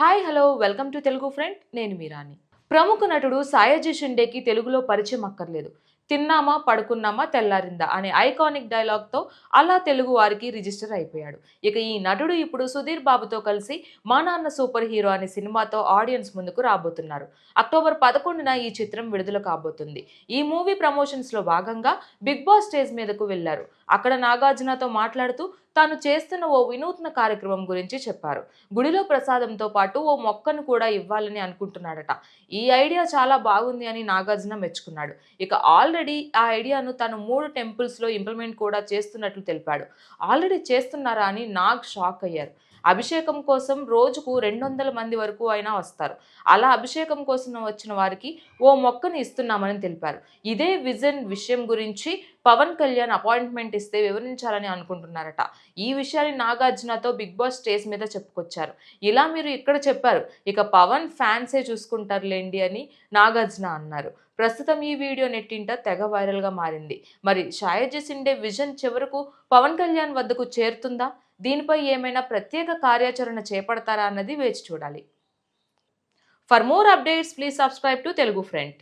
Hi hello welcome to Telugu friend నేను మీరాని ప్రముఖ నటుడు సాయాజీ షిండేకి తెలుగులో పరిచయం అక్కర్లేదు. తిన్నామా పడుకున్నామా తెల్లారిందా అనే ఐకానిక్ డైలాగ్తో అలా తెలుగు వారికి రిజిస్టర్ అయిపోయాడు. ఇక ఈ నటుడు ఇప్పుడు సుధీర్ బాబుతో కలిసి మా నాన్న సూపర్ హీరో అనే సినిమాతో ఆడియన్స్ ముందుకు రాబోతున్నారు. అక్టోబర్ పదకొండున ఈ చిత్రం విడుదల కాబోతుంది. ఈ మూవీ ప్రమోషన్స్లో భాగంగా బిగ్ బాస్ స్టేజ్ మీదకు వెళ్ళారు. అక్కడ నాగార్జునతో మాట్లాడుతూ తాను చేస్తున్న ఓ వినూత్న కార్యక్రమం గురించి చెప్పారు. గుడిలో ప్రసాదంతో పాటు ఓ మొక్కను కూడా ఇవ్వాలని అనుకుంటున్నాడట. ఈ ఐడియా చాలా బాగుంది అని నాగార్జున మెచ్చుకున్నాడు. ఇక ఆల్రెడీ ఆల్రెడీ ఆ ఐడియాను తను మూడు టెంపుల్స్లో ఇంప్లిమెంట్ కూడా చేస్తున్నట్లు తెలిపాడు. ఆల్రెడీ చేస్తున్నారా అని నాగ్ షాక్ అయ్యారు. అభిషేకం కోసం రోజుకు రెండు వందల మంది వరకు అయినా వస్తారు. అలా అభిషేకం కోసం వచ్చిన వారికి ఓ మొక్కను ఇస్తున్నామని తెలిపారు. ఇదే విజన్ విషయం గురించి పవన్ కళ్యాణ్ అపాయింట్మెంట్ ఇస్తే వివరించాలని అనుకుంటున్నారట. ఈ విషయాన్ని నాగార్జునతో బిగ్ బాస్ స్టేజ్ మీద చెప్పుకొచ్చారు. ఇలా మీరు ఇక్కడ చెప్పారు ఇక పవన్ ఫ్యాన్సే చూసుకుంటారులేండి అని నాగార్జున అన్నారు. ప్రస్తుతం ఈ వీడియో నెట్టింట తెగ వైరల్గా మారింది. మరి షాయజీ సిండే విజన్ చివరకు పవన్ కళ్యాణ్ వద్దకు చేరుతుందా? దీనిపై ఏమైనా ప్రత్యేక కార్యాచరణ చేపడతారా అన్నది వేచి చూడాలి. For more updates please subscribe to Telugu friend.